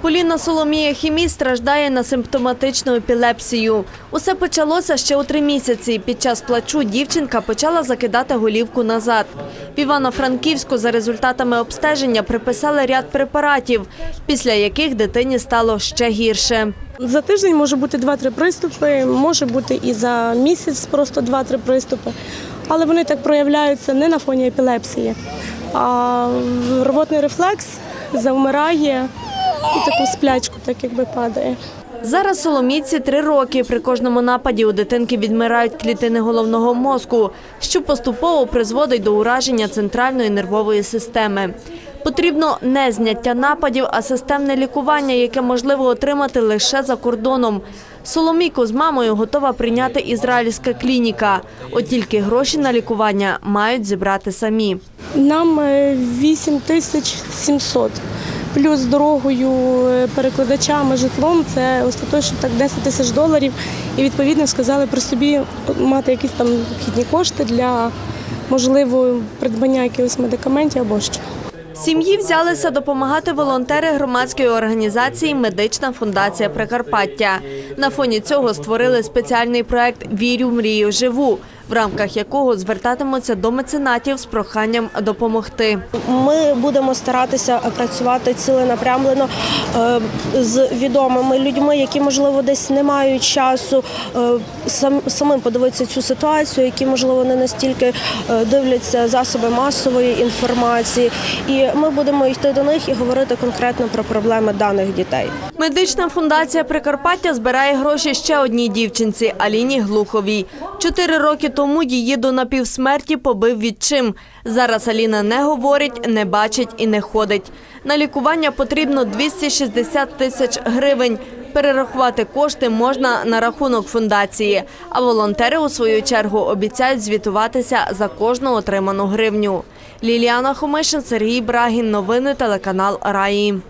Поліна Соломія Хімій страждає на симптоматичну епілепсію. Усе почалося ще у три місяці. Під час плачу дівчинка почала закидати голівку назад. В Івано-Франківську за результатами обстеження приписали ряд препаратів, після яких дитині стало ще гірше. За тиждень може бути 2-3 приступи, може бути і за місяць просто 2-3 приступи. Але вони так проявляються не на фоні епілепсії, а рвотний рефлекс завмирає і таку сплячку, так якби падає. Зараз Соломійці три роки. При кожному нападі у дитинки відмирають клітини головного мозку, що поступово призводить до ураження центральної нервової системи. Потрібно не зняття нападів, а системне лікування, яке можливо отримати лише за кордоном. Соломійку з мамою готова прийняти ізраїльська клініка. От тільки гроші на лікування мають зібрати самі. Нам е, 8 тисяч 700. Плюс дорогою, е, перекладачами, житлом це остаточно так 10 тисяч доларів. І відповідно сказали при собі мати якісь там необхідні кошти для можливо придбання якихось медикаментів або що. Сім'ї взялися допомагати волонтери громадської організації Медична фундація Прикарпаття. На фоні цього створили спеціальний проект Вірю, мрію, живу, в рамках якого звертатимуться до меценатів з проханням допомогти. Ми будемо старатися працювати ціленапрямлено е, з відомими людьми, які можливо десь не мають часу е, самим подивитися цю ситуацію, які можливо не настільки е, дивляться засоби масової інформації. І ми будемо йти до них і говорити конкретно про проблеми даних дітей. Медична фундація Прикарпаття збирає гроші ще одній дівчинці Аліні Глуховій. Чотири роки тому її до напівсмерті побив відчим. Зараз Аліна не говорить, не бачить і не ходить. На лікування потрібно 260 тисяч гривень. Перерахувати кошти можна на рахунок фундації. А волонтери у свою чергу обіцяють звітуватися за кожну отриману гривню. Ліліана Хомишин, Сергій Брагін. Новини телеканал Раї.